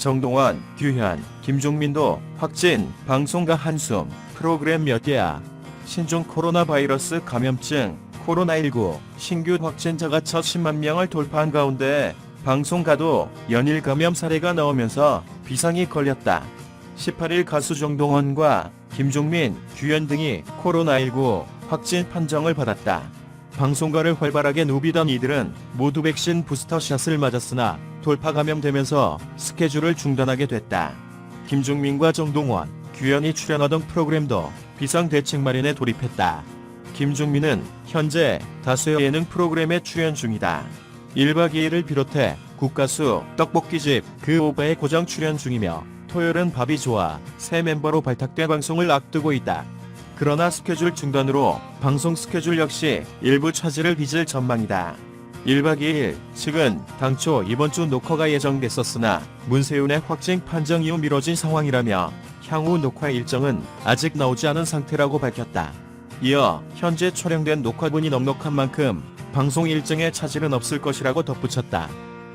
정동원, 규현, 김종민도 확진, 방송가 한숨, 프로그램 몇 개야. 신종 코로나 바이러스 감염증, 코로나19 신규 확진자가 첫 10만 명을 돌파한 가운데 방송가도 연일 감염 사례가 나오면서 비상이 걸렸다. 18일 가수 정동원과 김종민, 규현 등이 코로나19 확진 판정을 받았다. 방송가를 활발하게 누비던 이들은 모두 백신 부스터샷을 맞았으나 돌파 감염되면서 스케줄을 중단하게 됐다. 김종민과 정동원, 규현이 출연하던 프로그램도 비상대책 마련에 돌입했다. 김종민은 현재 다수의 예능 프로그램에 출연 중이다. 1박 2일을 비롯해 국가수 떡볶이집 그 오바에 고정 출연 중이며 토요일은 밥이 좋아 새 멤버로 발탁된 방송을 앞두고 있다. 그러나 스케줄 중단으로 방송 스케줄 역시 일부 차질을 빚을 전망이다. 1박 2일 측은 당초 이번 주 녹화가 예정됐었으나 문세윤의 확진 판정 이후 미뤄진 상황이라며 향후 녹화 일정은 아직 나오지 않은 상태라고 밝혔다. 이어 현재 촬영된 녹화분이 넉넉한 만큼 방송 일정에 차질은 없을 것이라고 덧붙였다.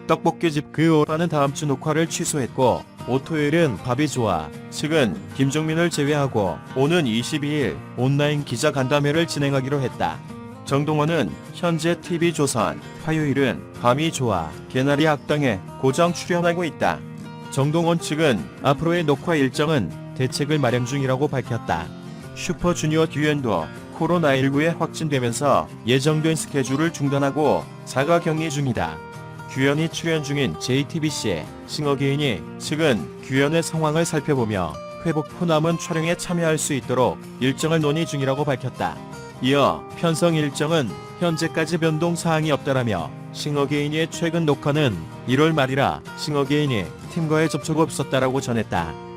떡볶이집 그 오빠는 다음 주 녹화를 취소했고 오토요일은 밥이 좋아 측은 김종민을 제외하고 오는 22일 온라인 기자 간담회를 진행하기로 했다. 정동원은 현재 TV조선 화요일은 밤이 좋아 개나리 학당에 고정 출연하고 있다. 정동원 측은 앞으로의 녹화 일정은 대책을 마련 중이라고 밝혔다. 슈퍼주니어 규현도 코로나19에 확진되면서 예정된 스케줄을 중단하고 자가 격리 중이다. 규현이 출연 중인 JTBC의 싱어게인이 측은 규현의 상황을 살펴보며 회복 후 남은 촬영에 참여할 수 있도록 일정을 논의 중이라고 밝혔다. 이어 편성 일정은 현재까지 변동 사항이 없다라며 싱어게인의 최근 녹화는 1월 말이라 싱어게인이 팀과의 접촉 없었다라고 전했다.